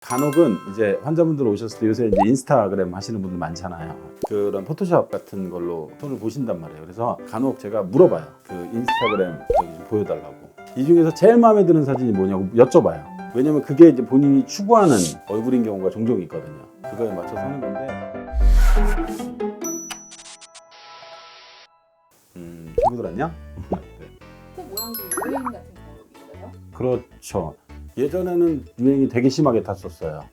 간혹은 이제 환자분들 오셨을 때 요새 이제 인스타그램 하시는 분들 많잖아요. 그런 포토샵 같은 걸로 손을 보신단 말이에요. 그래서 간혹 제가 물어봐요. 그 인스타그램 저기 좀 보여달라고. 이 중에서 제일 마음에 드는 사진이 뭐냐고 여쭤봐요. 왜냐면 그게 이제 본인이 추구하는 얼굴인 경우가 종종 있거든요. 그거에 맞춰서 하는 건데. 음, 친구들 안녕? 네. 코 모양도 유행 같은 거 있어요? 그렇죠. 예전에는 유행이 되게 심하게 탔었어요.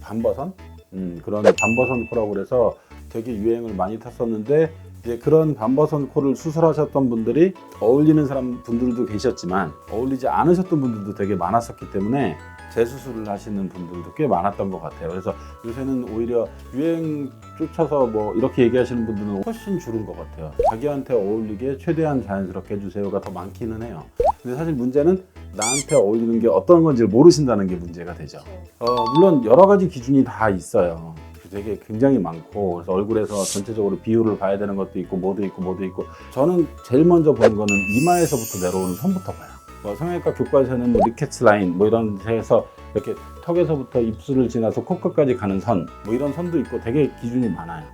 반버선? 음, 그런 반버선 코라고 그래서 되게 유행을 많이 탔었는데 이제 그런 반버선 코를 수술하셨던 분들이 어울리는 사람 분들도 계셨지만 어울리지 않으셨던 분들도 되게 많았었기 때문에 재수술을 하시는 분들도 꽤 많았던 것 같아요. 그래서 요새는 오히려 유행 쫓아서 뭐 이렇게 얘기하시는 분들은 훨씬 줄은 것 같아요. 자기한테 어울리게 최대한 자연스럽게 해주세요가 더 많기는 해요. 근데 사실 문제는 나한테 어울리는 게 어떤 건지 모르신다는 게 문제가 되죠. 어, 물론 여러 가지 기준이 다 있어요. 되게 굉장히 많고 그래서 얼굴에서 전체적으로 비율을 봐야 되는 것도 있고 뭐도 있고 뭐도 있고 저는 제일 먼저 보는 거는 이마에서부터 내려오는 선부터 봐요. 뭐 성형외과 교과서는 뭐 리케츠 라인 뭐 이런 데에서 이렇게 턱에서부터 입술을 지나서 코끝까지 가는 선 뭐 이런 선도 있고 되게 기준이 많아요.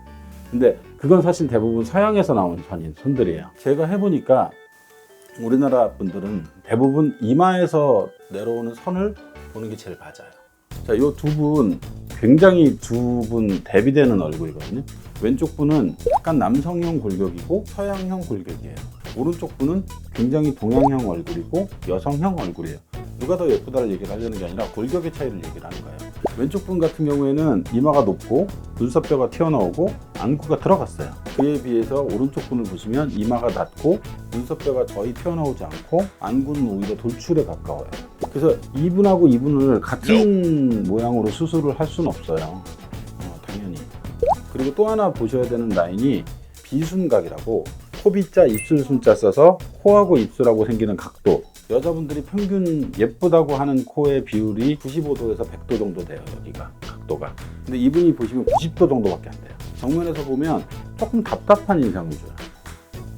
근데 그건 사실 대부분 서양에서 나온 선인 선들이에요. 제가 해보니까 우리나라 분들은 대부분 이마에서 내려오는 선을 보는 게 제일 맞아요. 자, 이 두 분 굉장히 두 분 대비되는 얼굴이거든요. 왼쪽 분은 약간 남성형 골격이고 서양형 골격이에요. 오른쪽 분은 굉장히 동양형 얼굴이고 여성형 얼굴이에요. 누가 더 예쁘다를 얘기를 하려는 게 아니라 골격의 차이를 얘기를 하는 거예요. 왼쪽 분 같은 경우에는 이마가 높고 눈썹뼈가 튀어나오고 안구가 들어갔어요. 그에 비해서 오른쪽 분을 보시면 이마가 낮고 눈썹뼈가 거의 튀어나오지 않고 안구는 오히려 돌출에 가까워요. 그래서 이분하고 이분을 같은 모양으로 수술을 할 수는 없어요. 어, 당연히. 그리고 또 하나 보셔야 되는 라인이 비순각이라고 코비자 입술 순자 써서 코하고 입술하고 생기는 각도. 여자분들이 평균 예쁘다고 하는 코의 비율이 95도에서 100도 정도 돼요, 여기가 각도가. 근데 이분이 보시면 90도 정도밖에 안 돼요. 정면에서 보면 조금 답답한 인상을 줘요.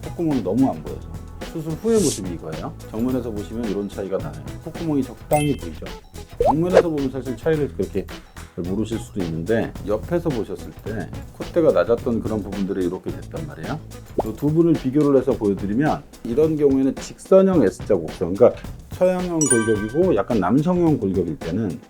콧구멍이 너무 안 보여서. 수술 후의 모습이 이거예요. 정면에서 보시면 이런 차이가 나요. 콧구멍이 적당히 보이죠. 정면에서 보면 사실 차이를 그렇게 잘 모르실 수도 있는데 옆에서 보셨을 때 콧대가 낮았던 그런 부분들이 이렇게 됐단 말이에요. 이두 분을 비교를 해서 보여드리면 이런 경우에는 직선형 S자 곡선, 그러니까 서양형 골격이고 약간 남성형 골격일 때는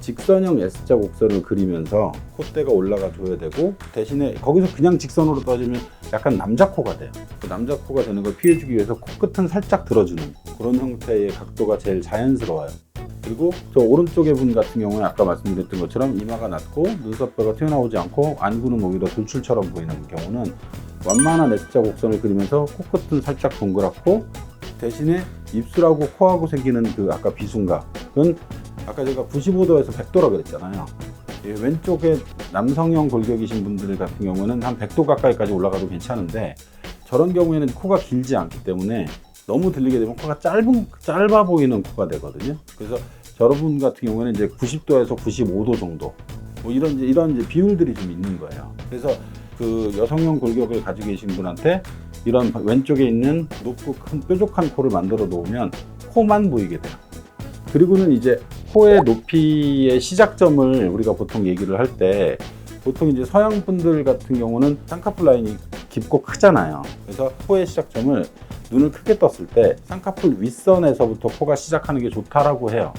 직선형 S자 곡선을 그리면서 콧대가 올라가 줘야 되고 대신에 거기서 그냥 직선으로 떠지면 약간 남자 코가 돼요. 그 남자 코가 되는 걸 피해주기 위해서 코끝은 살짝 들어주는 그런 형태의 각도가 제일 자연스러워요. 그리고 저 오른쪽의 분 같은 경우는 아까 말씀드렸던 것처럼 이마가 낮고 눈썹뼈가 튀어나오지 않고 안구는 오히려 돌출처럼 보이는 경우는 완만한 S자 곡선을 그리면서 코끝은 살짝 동그랗고 대신에 입술하고 코하고 생기는 그 아까 비순각은 아까 제가 95도에서 100도라 그랬잖아요. 이 왼쪽에 남성형 골격이신 분들 같은 경우는 한 100도 가까이까지 올라가도 괜찮은데 저런 경우에는 코가 길지 않기 때문에 너무 들리게 되면 코가 짧은 짧아 보이는 코가 되거든요. 그래서 여러분 같은 경우에는 이제 90도에서 95도 정도 뭐 이런 이제 이런 이제 비율들이 좀 있는 거예요. 그래서 그 여성형 골격을 가지고 계신 분한테 이런 왼쪽에 있는 높고 큰 뾰족한 코를 만들어 놓으면 코만 보이게 돼요. 그리고는 이제 코의 높이의 시작점을 우리가 보통 얘기를 할 때 보통 이제 서양 분들 같은 경우는 쌍꺼풀 라인이 깊고 크잖아요. 그래서 코의 시작점을 눈을 크게 떴을 때 쌍꺼풀 윗선에서부터 코가 시작하는 게 좋다라고 해요.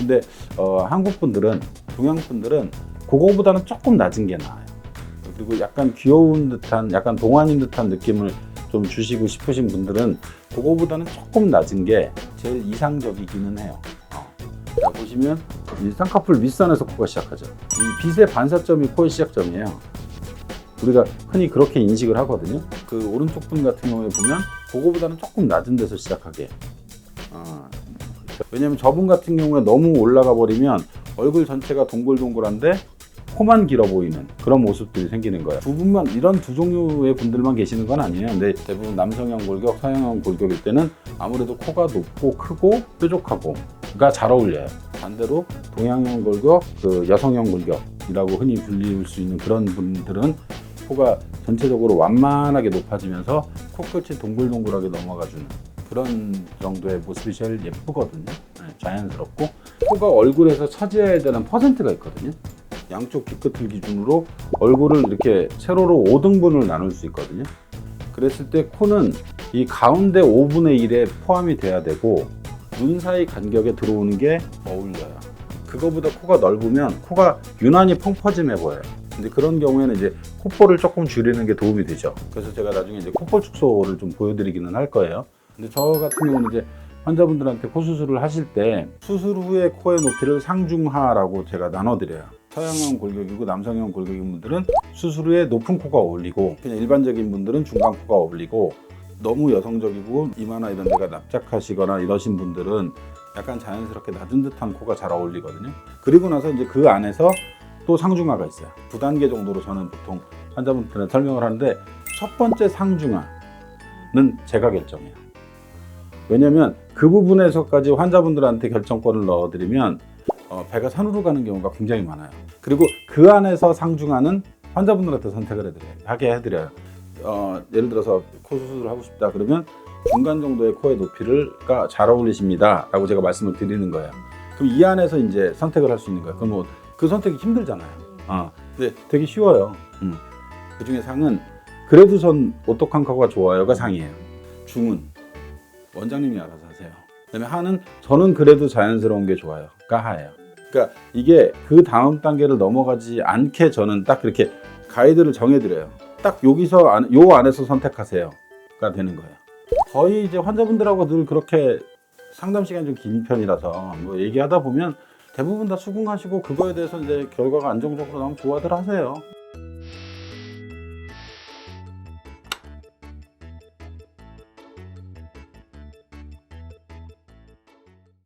근데 어, 한국 분들은 동양 분들은 그거보다는 조금 낮은 게 나아요. 그리고 약간 귀여운 듯한 약간 동안인 듯한 느낌을 좀 주시고 싶으신 분들은 그거보다는 조금 낮은 게 제일 이상적이기는 해요. 어. 자, 보시면 이 쌍꺼풀 윗선에서 코가 시작하죠. 이 빛의 반사점이 코의 시작점이에요. 우리가 흔히 그렇게 인식을 하거든요. 그 오른쪽 분 같은 경우에 보면 그거보다는 조금 낮은 데서 시작하게. 어, 왜냐면 저분 같은 경우에 너무 올라가 버리면 얼굴 전체가 동글동글한데 코만 길어 보이는 그런 모습들이 생기는 거예요. 두 분만 이런 두 종류의 분들만 계시는 건 아니에요. 근데 대부분 남성형 골격, 서양형 골격일 때는 아무래도 코가 높고 크고 뾰족하고가 잘 어울려요. 반대로 동양형 골격, 그 여성형 골격이라고 흔히 불릴 수 있는 그런 분들은 코가 전체적으로 완만하게 높아지면서 코끝이 동글동글하게 넘어가주는 그런 정도의 모습이 제일 예쁘거든요. 네. 자연스럽고 코가 얼굴에서 차지해야 되는 퍼센트가 있거든요. 양쪽 뒤끝을 기준으로 얼굴을 이렇게 세로로 5등분을 나눌 수 있거든요. 그랬을 때 코는 이 가운데 5분의 1에 포함이 돼야 되고 눈 사이 간격에 들어오는 게 어울려요. 그거보다 코가 넓으면 코가 유난히 펑퍼짐해 보여요. 근데 그런 경우에는 이제 콧볼을 조금 줄이는 게 도움이 되죠. 그래서 제가 나중에 이제 콧볼 축소를 좀 보여드리기는 할 거예요. 근데 저 같은 경우는 이제 환자분들한테 코 수술을 하실 때 수술 후에 코의 높이를 상중하라고 제가 나눠드려요. 서양형 골격이고 남성형 골격인 분들은 수술 후에 높은 코가 어울리고 그냥 일반적인 분들은 중간 코가 어울리고 너무 여성적이고 이마나 이런 데가 납작하시거나 이러신 분들은 약간 자연스럽게 낮은 듯한 코가 잘 어울리거든요. 그리고 나서 이제 그 안에서 또 상중하가 있어요. 두 단계 정도로 저는 보통 환자분들한테 설명을 하는데 첫 번째 상중하는 제가 결정해요. 왜냐면 그 부분에서까지 환자분들한테 결정권을 넣어드리면 어, 배가 산으로 가는 경우가 굉장히 많아요. 그리고 그 안에서 상중하는 환자분들한테 선택을 해드려요. 하게 해드려요. 어, 예를 들어서 코 수술을 하고 싶다 그러면 중간 정도의 코의 높이를가 잘 어울리십니다라고 제가 말씀을 드리는 거예요. 그럼 이 안에서 이제 선택을 할 수 있는 거예요. 그럼 뭐 그 선택이 힘들잖아요. 어, 근데 되게 쉬워요. 음. 그 중에 상은 그래도 전 오똑한 코가 좋아요가 상이에요. 중은 원장님이 알아서 하세요. 그다음에 하는 저는 그래도 자연스러운 게 좋아요가 하예요. 그러니까 이게 그 다음 단계를 넘어가지 않게 저는 딱 그렇게 가이드를 정해드려요. 딱 여기서 안, 요 안에서 선택하세요가 되는 거예요. 거의 이제 환자분들하고 늘 그렇게 상담 시간이 좀긴 편이라서 뭐 얘기하다 보면 대부분 다 수긍하시고 그거에 대해서 이제 결과가 안정적으로 나오면 좋아들 하세요.